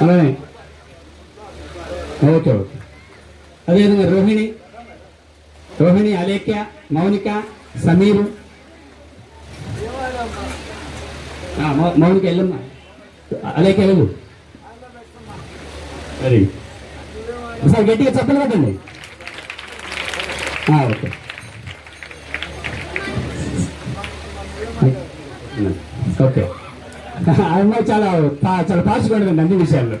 అలానే okay okay అదేవిధంగా రోహిణి రోహిణి అలేఖ్య మౌనిక సమీరు ఆ, మౌ- మౌనిక వెళ్ళమ్మా అలేఖ్య వెళ్ళు అది ఒకసారి గట్టిగా చెప్పలు కదండి ఓకే ఓకే ఆ అమ్మాయి చాలా చాలా పాల్చుకోండి అన్ని విషయాల్లో.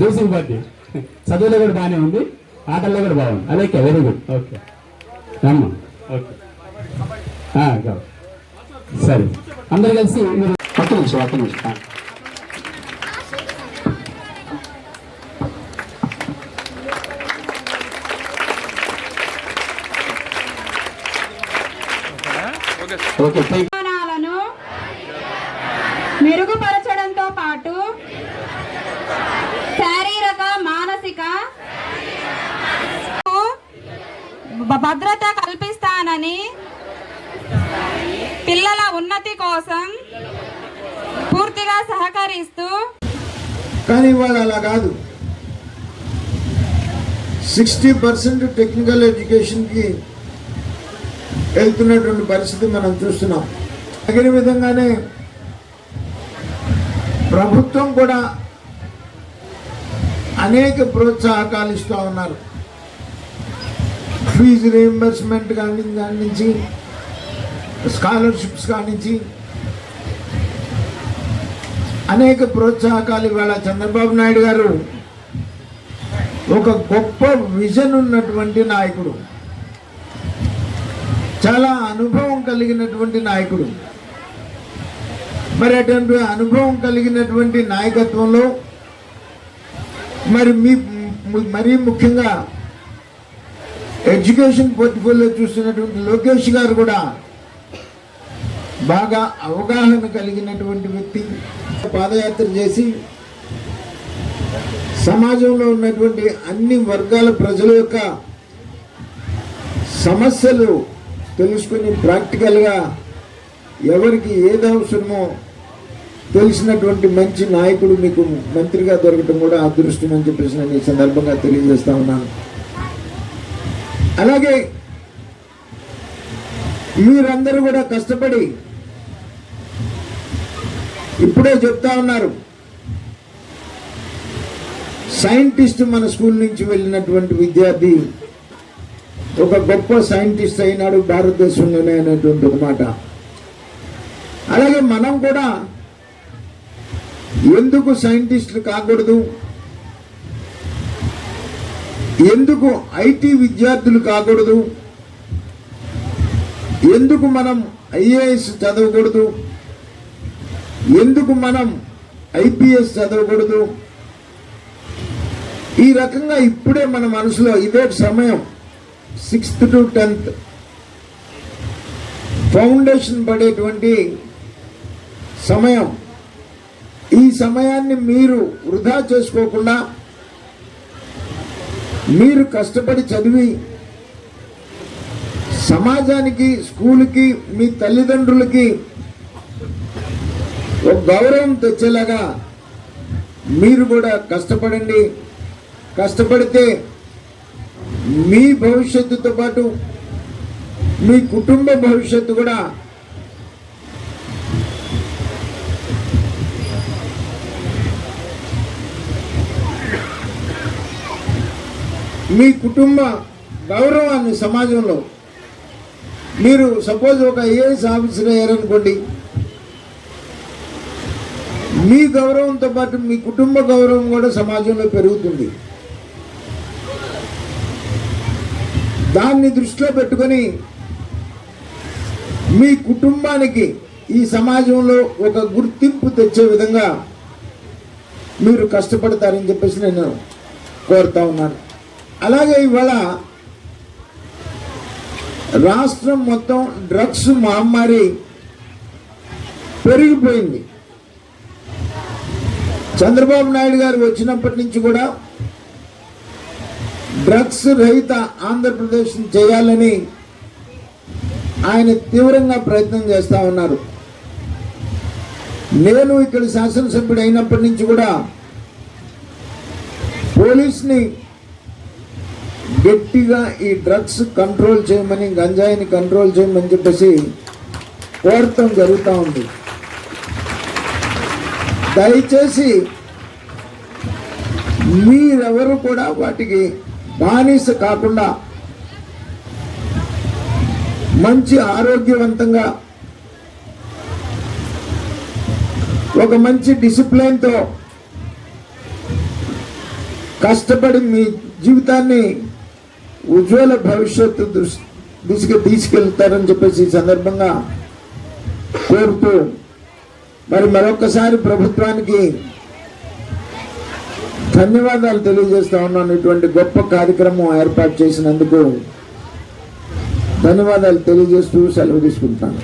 దూసుకు పట్టి చదువులో కూడా బాగానే ఉంది ఆటల్లో కూడా బాగుంది. అదే వెరీ గుడ్ ఓకే రమ్మా ఓకే. సరే. అందరు కలిసి మీరు ఒక్క నిమిషం ఒక్క నిమిషం. ఆ. ఓకే థ్యాంక్ విధానాలను మెరుగుపరచడంతో పాటు శారీరక మానసిక భద్రత కల్పిస్తానని పిల్లల ఉన్నతి కోసం పూర్తిగా సహకరిస్తూ కానీ ఇవాళ అలా కాదు. సిక్స్టీ పర్సెంట్ టెక్నికల్ ఎడ్యుకేషన్కి వెళ్తున్నటువంటి పరిస్థితి మనం చూస్తున్నాం. తగిన విధంగానే ప్రభుత్వం కూడా అనేక ప్రోత్సాహకాలు ఇస్తూ ఉన్నారు. ఫీజు రీఎంబర్స్మెంట్ కానీ దాని నుంచి స్కాలర్షిప్స్ కానించి అనేక ప్రోత్సాహకాలు ఇవాళ చంద్రబాబు నాయుడు గారు ఒక గొప్ప విజన్ ఉన్నటువంటి నాయకుడు. చాలా అనుభవం కలిగినటువంటి నాయకుడు. మరి అటువంటి అనుభవం కలిగినటువంటి నాయకత్వంలో మరి మీ మరీ ముఖ్యంగా ఎడ్యుకేషన్ పోర్ట్ఫోలియో చూస్తున్నటువంటి లోకేష్ గారు కూడా బాగా అవగాహన కలిగినటువంటి వ్యక్తి. పాదయాత్ర చేసి సమాజంలో ఉన్నటువంటి అన్ని వర్గాల ప్రజల యొక్క సమస్యలు తెలుసుకుని ప్రాక్టికల్గా ఎవరికి ఏది అవసరమో తెలిసినటువంటి మంచి నాయకుడు మీకు మంత్రిగా దొరకటం కూడా అదృష్టం అని చెప్పేసి నేను ఈ సందర్భంగా తెలియజేస్తా ఉన్నాను. అలాగే మీరందరూ కూడా కష్టపడి ఇప్పుడే చెప్తా ఉన్నారు. సైంటిస్ట్ మన స్కూల్ నుంచి వెళ్ళినటువంటి విద్యార్థి ఒక గొప్ప సైంటిస్ట్ అయినాడు భారతదేశంలోనే అనేటువంటి ఒక మాట. అలాగే మనం కూడా ఎందుకు సైంటిస్టులు కాకూడదు? ఎందుకు ఐటీ విద్యార్థులు కాకూడదు? ఎందుకు మనం ఐఏఎస్ చదవకూడదు? ఎందుకు మనం ఐపీఎస్ చదవకూడదు? ఈ రకంగా ఇప్పుడే మన మనసులో ఇదే సమయం సిక్స్త్ టు టెన్త్. ఫౌండేషన్ పడేటువంటి సమయం. ఈ సమయాన్ని మీరు వృధా చేసుకోకుండా మీరు కష్టపడి చదివి సమాజానికి స్కూల్కి మీ తల్లిదండ్రులకి ఒక గౌరవం తెచ్చేలాగా మీరు కూడా కష్టపడండి. కష్టపడితే మీ భవిష్యత్తుతో పాటు మీ కుటుంబ భవిష్యత్తు కూడా మీ కుటుంబ గౌరవాన్ని సమాజంలో మీరు సపోజ్ ఒక ఐఏఎస్ ఆఫీసర్ అయ్యారనుకోండి మీ గౌరవంతో పాటు మీ కుటుంబ గౌరవం కూడా సమాజంలో పెరుగుతుంది. దాన్ని దృష్టిలో పెట్టుకొని మీ కుటుంబానికి ఈ సమాజంలో ఒక గుర్తింపు తెచ్చే విధంగా మీరు కష్టపడతారని చెప్పేసి నేను కోరుతా ఉన్నాను. అలాగే ఇవాళ రాష్ట్రం మొత్తం డ్రగ్స్ మహమ్మారి పెరిగిపోయింది. చంద్రబాబు నాయుడు గారు వచ్చినప్పటి నుంచి కూడా డ్రగ్స్ రహిత ఆంధ్రప్రదేశ్ చేయాలని ఆయన తీవ్రంగా ప్రయత్నం చేస్తూ ఉన్నారు. నేను ఇక్కడ శాసనసభ్యుడు అయినప్పటి నుంచి కూడా పోలీస్ని గట్టిగా ఈ డ్రగ్స్ కంట్రోల్ చేయమని గంజాయిని కంట్రోల్ చేయమని చెప్పేసి కోరటం జరుగుతూ ఉంది. దయచేసి మీరెవరు కూడా వాటికి బానిస కాకుండా మంచి ఆరోగ్యవంతంగా ఒక మంచి డిసిప్లిన్తో కష్టపడి మీ జీవితాన్ని ఉజ్వల భవిష్యత్తు దిశగా తీసుకెళ్తారని చెప్పేసి ఈ సందర్భంగా కోరుతూ మరి మరొకసారి ప్రభుత్వానికి ధన్యవాదాలు తెలియజేస్తా ఉన్నాను. ఇటువంటి గొప్ప కార్యక్రమం ఏర్పాటు చేసినందుకు ధన్యవాదాలు తెలియజేస్తూ సెలవు తీసుకుంటాను